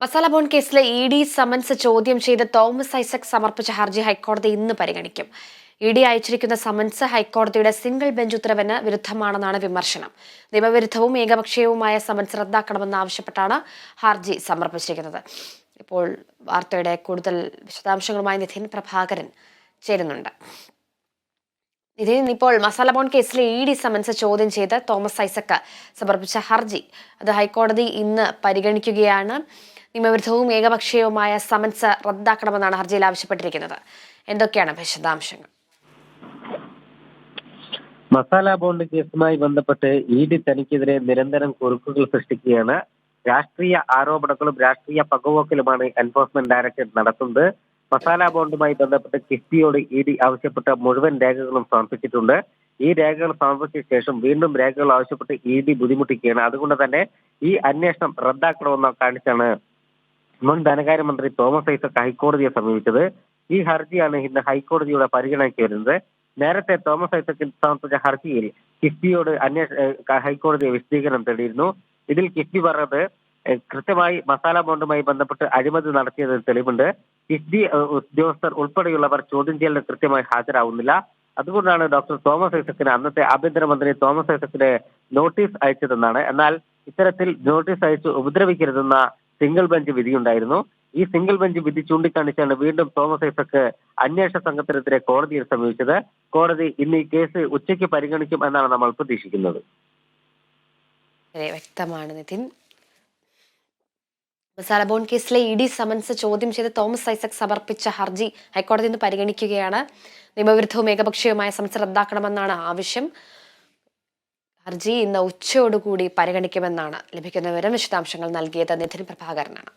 Masala bond കേസിലെ E D summons ചോദ്യം ചെയ്ത് തോമസ് ഐസക് സമർപ്പിച്ച ഹർജി ഹൈക്കോടതി ഇന്ന് പരിഗണിക്കും. ഇ ഡി അയച്ചിരിക്കുന്ന സമൻസ് ഹൈക്കോടതിയുടെ സിംഗിൾ ബെഞ്ച് ഉത്തരവിന് വിരുദ്ധമാണെന്നാണ് വിമർശനം. നിയമവിരുദ്ധവും ഏകപക്ഷീയവുമായ സമൻസ് റദ്ദാക്കണമെന്ന് ആവശ്യപ്പെട്ടാണ് ഹർജി സമർപ്പിച്ചിരിക്കുന്നത്. ഇപ്പോൾ വാർത്തയുടെ കൂടുതൽ വിശദാംശങ്ങളുമായി നിധിൻ പ്രഭാകരൻ ചേരുന്നുണ്ട്. നിധിൻ ഇപ്പോൾ മസാല ബോൺ കേസിലെ ഇ ഡി സമൻസ് ചോദ്യം ചെയ്ത് തോമസ് ഐസക്ക് സമർപ്പിച്ച ഹർജി. അത് ഹൈക്കോടതി ഇന്ന് പരിഗണിക്കുകയാണ്. നിയമവിരുദ്ധവും ഏകപക്ഷീയവുമായ സമൻസ് റദ്ദാക്കണമെന്നാണ് ഹർജിയിൽ ആവശ്യപ്പെട്ടിരിക്കുന്നത്. എന്തൊക്കെയാണ് വിശദാംശങ്ങൾ? മസാല ബോണ്ട് കേസുമായി ബന്ധപ്പെട്ട് ഇ ഡി തനിക്കെതിരെ നിരന്തരം കുറുക്കുകൾ സൃഷ്ടിക്കുകയാണ്. രാഷ്ട്രീയ ആരോപണങ്ങളും രാഷ്ട്രീയ പകവോക്കലുമാണ് എൻഫോഴ്സ്മെന്റ് ഡയറക്ടറേറ്റ് നടത്തുന്നത്. മസാല ബോണ്ടുമായി ബന്ധപ്പെട്ട് കിഫ്ബിയോട് ഇ ഡി ആവശ്യപ്പെട്ട മുഴുവൻ രേഖകളും സമർപ്പിച്ചിട്ടുണ്ട്. ഈ രേഖകൾ സമർപ്പിച്ച ശേഷം വീണ്ടും രേഖകൾ ആവശ്യപ്പെട്ട് ഇ ഡി ബുദ്ധിമുട്ടിക്കുകയാണ്. അതുകൊണ്ട് തന്നെ ഈ അന്വേഷണം റദ്ദാക്കണമെന്ന് കാണിച്ചാണ് മുൻ ധനകാര്യമന്ത്രി തോമസ് ഐസക് ഹൈക്കോടതിയെ സമീപിച്ചത്. ഈ ഹർജിയാണ് ഇന്ന് ഹൈക്കോടതിയുടെ പരിഗണനയ്ക്ക് വരുന്നത്. നേരത്തെ തോമസ് ഐസക്കിൽ സമർപ്പിച്ച ഹർജിയിൽ കിഫ്ബിയോട് അന്വേഷണ ഹൈക്കോടതിയെ വിശദീകരണം തേടിയിരുന്നു. ഇതിൽ കിഫ്ബി പറഞ്ഞത് കൃത്യമായി മസാല ബോണ്ടുമായി ബന്ധപ്പെട്ട് അഴിമതി നടത്തിയത് തെളിവുണ്ട്. കിഫ്ബി ഏഹ് ഉദ്യോഗസ്ഥർ ഉൾപ്പെടെയുള്ളവർ ചോദ്യം ചെയ്യലിന് കൃത്യമായി ഹാജരാവുന്നില്ല. അതുകൊണ്ടാണ് ഡോക്ടർ തോമസ് ഐസക്കിന് അന്നത്തെ ആഭ്യന്തരമന്ത്രി തോമസ് ഐസക്കിന് നോട്ടീസ് അയച്ചതെന്നാണ്. എന്നാൽ ഇത്തരത്തിൽ നോട്ടീസ് അയച്ച് ഉപദ്രവിക്കരുതെന്ന സിംഗിൾ ബെഞ്ച് വിധിയുണ്ടായിരുന്നു. ഈ സിംഗിൾ ബെഞ്ച് വിധി ചൂണ്ടിക്കാണിച്ചാണ് വീണ്ടും തോമസ് ഐസക്ക് അന്വേഷണ സംഘത്തിനെതിരെ കോടതിയിൽ സമീപിച്ചത്. കോടതി ഇന്ന് ഈ കേസ് ഉച്ചയ്ക്ക് പരിഗണിക്കും എന്നാണ് നമ്മൾ പ്രതീക്ഷിക്കുന്നത്. വ്യക്തമാണ് നിതിൻ. മസാല ബോൺ കേസിലെ ഇ ഡി സമൻസ് ചോദ്യം ചെയ്ത് തോമസ് ഐസക് സമർപ്പിച്ച ഹർജി ഹൈക്കോടതി ഇന്ന് പരിഗണിക്കുകയാണ്. നിയമവിരുദ്ധവും ഏകപക്ഷീയവുമായ സമൻസ് റദ്ദാക്കണമെന്നാണ് ആവശ്യം. ഹർജി ഇന്ന് ഉച്ചയോടുകൂടി പരിഗണിക്കുമെന്നാണ് ലഭിക്കുന്ന വിവരം. വിശദാംശങ്ങൾ നൽകിയത് നിധിൻ പ്രഭാകരനാണ്.